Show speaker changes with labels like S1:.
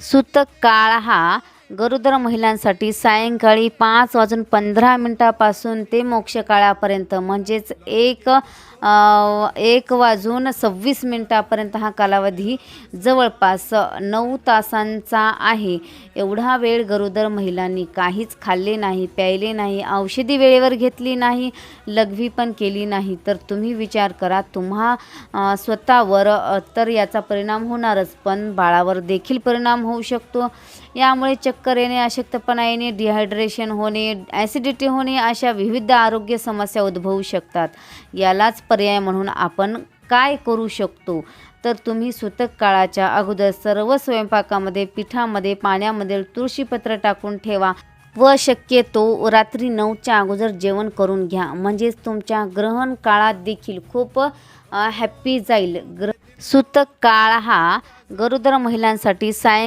S1: सुतक काळ हा गरोदर महिलांसाठी सायंकाळी पाच वाजून पंधरा मिनटापासून ते मोक्ष काळापर्यंत म्हणजेच एक एक वाजून सव्वीस मिनटापर्यंत हा कालावधी जवळपास नऊ तासांचा आहे. एवढा वेळ गरोदर महिलांनी काहीच खाल्ले नाही प्यायले नाही औषधी वेळेवर घेतली नाही लघवी पण केली नाही. तर तुम्ही विचार करा तुम्हा स्वतःवर तर याचा परिणाम होणारच पण बाळावर देखील परिणाम होऊ शकतो. यामुळे चक्कर येणे अशक्तपणा येणे डिहायड्रेशन होणे ॲसिडिटी होणे अशा विविध आरोग्य समस्या उद्भवू शकतात. यालाच पर्याय म्हणून आपण काय करू शकतो? तर तुम्ही सुतक काळाच्या अगोदर सर्व स्वयंपाकामध्ये पिठामध्ये पाण्यामध्ये तुळशीपत्र टाकून ठेवा व शक्यतो रात्री नऊच्या अगोदर जेवण करून घ्या. म्हणजेच तुमच्या ग्रहण काळात देखील खूप हॅप्पी जाईल. ग्र सूतक काळ हा गरोदर महिलांसाठी साय